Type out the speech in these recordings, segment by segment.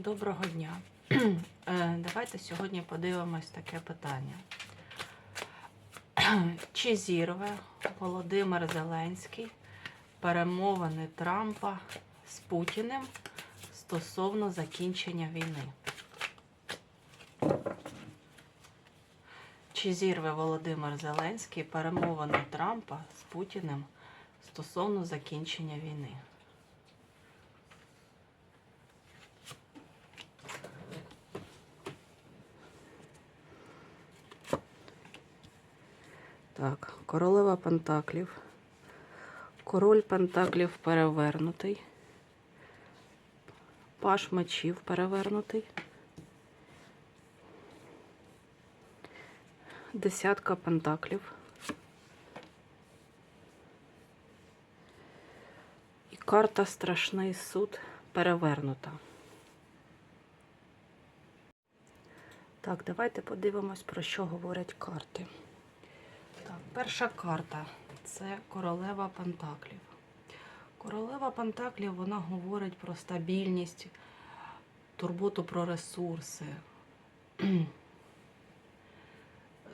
Доброго дня. Е, Давайте сьогодні подивимось таке питання. Чи зірве Володимир Зеленський перемовини Трампа з Путіним стосовно закінчення війни? Чи зірве Володимир Зеленський перемовини Трампа з Путіним стосовно закінчення війни? Так, королева Пентаклів. Король Пентаклів перевернутий. Паш мечів перевернутий. Десятка пентаклів. І карта Страшний суд перевернута. Так, давайте подивимось, про що говорять карти. Так, перша карта це королева Пентаклів. Королева Пентаклів вона говорить про стабільність, турботу про ресурси.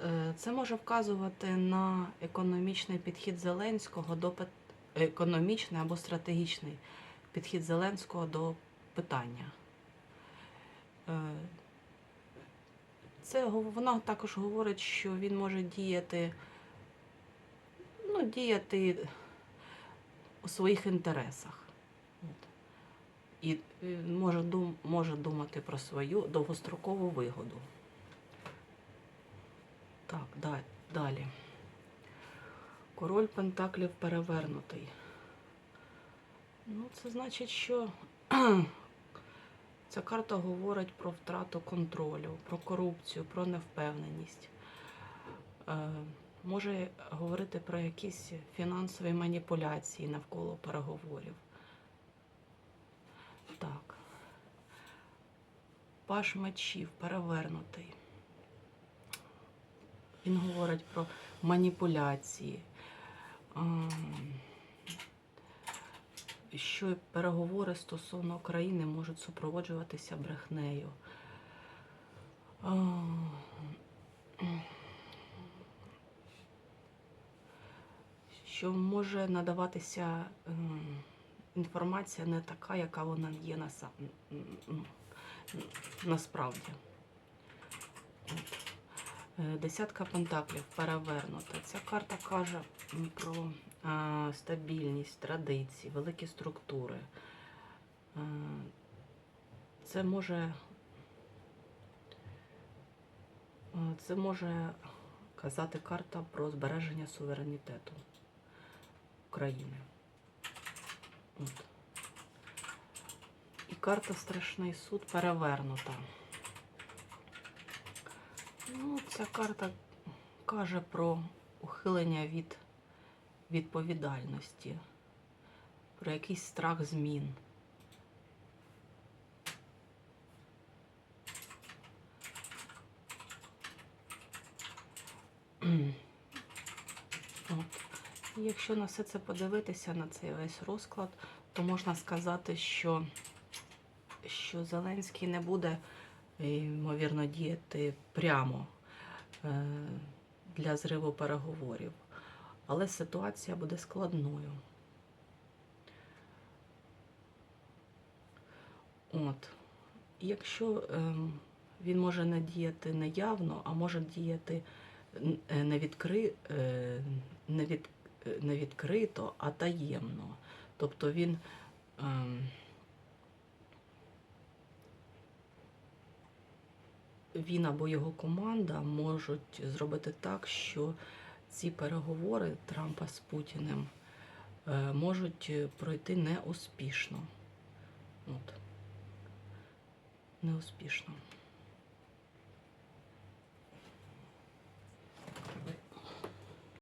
Е, Це може вказувати на економічний підхід Зеленського до пит- економічний або стратегічний підхід Зеленського до питання. Е, Це вона також говорить, що він може діяти, діяти у своїх інтересах. І е, може, може думати про свою довгострокову вигоду. Так, да- далі. Король Пентаклів перевернутий. Ну, це значить, що ця карта говорить про втрату контролю, про корупцію, про невпевненість. Може говорити про якісь фінансові маніпуляції навколо переговорів. Так. Паш мечів перевернутий. Він говорить про маніпуляції, ем, що переговори стосовно України можуть супроводжуватися брехнею. Що може надаватися ем, інформація не така, яка вона є на, насправді. Е, Десятка пентаклів перевернута. Ця карта каже про е, стабільність, традиції, великі структури. Е, Це може, це може казати карта про збереження суверенітету України. От. І карта Страшний суд перевернута. Ну, ця карта каже про ухилення від відповідальності, про якийсь страх змін. От. Якщо на все це подивитися, на цей весь розклад, то можна сказати, що, що Зеленський не буде ймовірно, діяти прямо е, для зриву переговорів. Але ситуація буде складною. От. Якщо е, він може не діяти неявно, а може діяти е, не, відкри, е, не, від, не відкрито, а таємно. Тобто він. Е, він або його команда можуть зробити так, що ці переговори Трампа з Путіним е, можуть пройти неуспішно. От. Неуспішно.